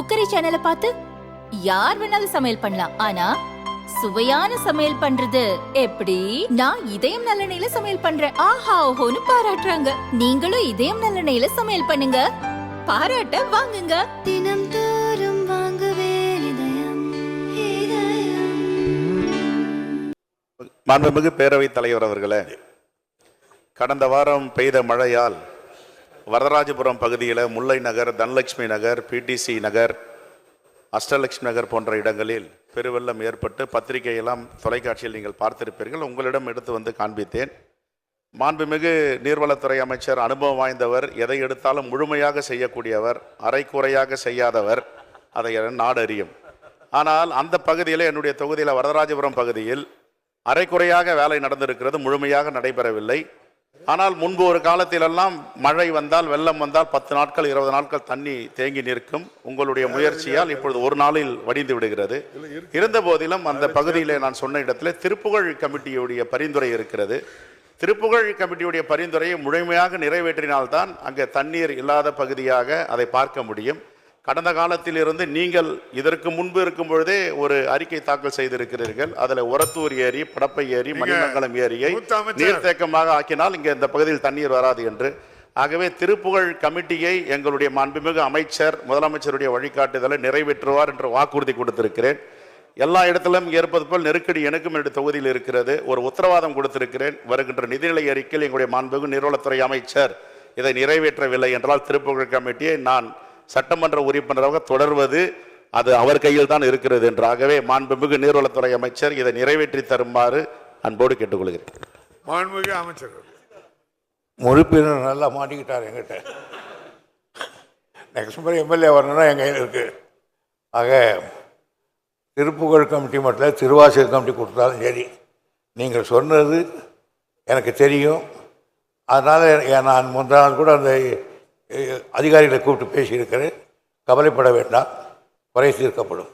Cookery சேனலை பார்த்து யார் வேணாலும் சமையல் பண்ணலாம். ஆனா சுவையான சமையல் பண்றது எப்படி? நான் இதயம் நல்லெண்ணெயில சமையல் பண்றேன். ஆஹா ஓஹோன்னு பாராட்டுறாங்க. நீங்களும் இதயம் நல்லெண்ணெயில சமையல் பண்ணுங்க. பாராட்ட வாங்குங்க. தினம் தோறும் வாங்குவே இதயம் இதயம். மாண்புமிகு பேரவைத் தலைவர் அவர்களே கடந்த வாரம் பெய்த மழையால் வரதராஜபுரம் பகுதியில் Mullai Nagar Dhanalakshmi Nagar P T C Nagar Ashtalakshmi Nagar போன்ற இடங்களில் பெருவெள்ளம் ஏற்பட்டு பத்திரிகையெல்லாம் தொலைக்காட்சியில் நீங்கள் பார்த்திருப்பீர்கள். உங்களிடம் எடுத்து வந்து காண்பித்தேன். மாண்புமிகு நீர்வளத்துறை அமைச்சர் அனுபவம் வாய்ந்தவர் எதை எடுத்தாலும் முழுமையாக செய்யக்கூடியவர் அரைக்குறையாக செய்யாதவர் அதை நாடு அறியும் ஆனால் அந்த பகுதியில் என்னுடைய தொகுதியில் வரதராஜபுரம் பகுதியில் அரைக்குறையாக வேலை நடந்திருக்கிறது முழுமையாக நடைபெறவில்லை. ஆனால் முன்பு ஒரு காலத்திலெல்லாம் மழை வந்தால் வெள்ளம் வந்தால் பத்து நாட்கள் இருபது நாட்கள் தண்ணி தேங்கி நிற்கும். உங்களுடைய முயற்சியால் இப்பொழுது ஒரு நாளில் வடிந்து விடுகிறது. இருந்த போதிலும் அந்த பகுதியிலே நான் சொன்ன இடத்துல திருப்புகழ் கமிட்டியுடைய பரிந்துரை இருக்கிறது. திருப்புகழ் கமிட்டியுடைய பரிந்துரையை முழுமையாக நிறைவேற்றினால்தான் அங்கே தண்ணீர் இல்லாத பகுதியாக அதை பார்க்க முடியும். கடந்த காலத்தில் இருந்து நீங்கள் இதற்கு முன்பு இருக்கும் பொழுதே ஒரு அறிக்கை தாக்கல் செய்திருக்கிறீர்கள். அதில் உரத்தூர் ஏரி படப்பை ஏரி மணிமங்கலம் ஏரியை. நீர்த்தேக்கமாக ஆக்கினால் இங்கே இந்த பகுதியில் தண்ணீர் வராது என்று. ஆகவே திருப்புகழ் கமிட்டியை எங்களுடைய மாண்புமிகு அமைச்சர் முதலமைச்சருடைய வழிகாட்டுதலை நிறைவேற்றுவார் என்று வாக்குறுதி கொடுத்திருக்கிறேன். எல்லா இடத்திலும் ஏற்பது போல் நெருக்கடி எனக்கும் என்னுடைய தொகுதியில் இருக்கிறது. ஒரு உத்தரவாதம் கொடுத்திருக்கிறேன். வருகின்ற நிதிநிலை அறிக்கையில் எங்களுடைய மாண்புமிகு நீர்வளத்துறை அமைச்சர் இதை நிறைவேற்றவில்லை என்றால் திருப்புகழ் கமிட்டியை நான் சட்டமன்ற உறுப்பினராக தொடர்வது அது அவர் கையில் தான் இருக்கிறது என்று ஆகவே மாண்புமிகு நீர்வளத்துறை அமைச்சர் இதை நிறைவேற்றி தருமாறு அன்போடு கேட்டுக்கொள்கிறேன். மாண்புமிகு அமைச்சர் உறுப்பினர் நல்லா மாட்டிக்கிட்டார் எங்கிட்ட நெக்ஸ்ட் முறை எம்எல்ஏ வரணும்னா என் கையில் இருக்கு. ஆக திருப்புகழ் கமிட்டி மட்டும் இல்ல, திருவாசல் கமிட்டி கொடுத்தாலும் சரி. நீங்கள் சொன்னது எனக்கு தெரியும். அதனால் நான் முந்தா நாள் கூட அந்த அதிகாரிகளை கூப்பிட்டு பேசியிருக்கிறேன். கவலைப்பட வேண்டாம். குறை தீர்க்கப்படும்.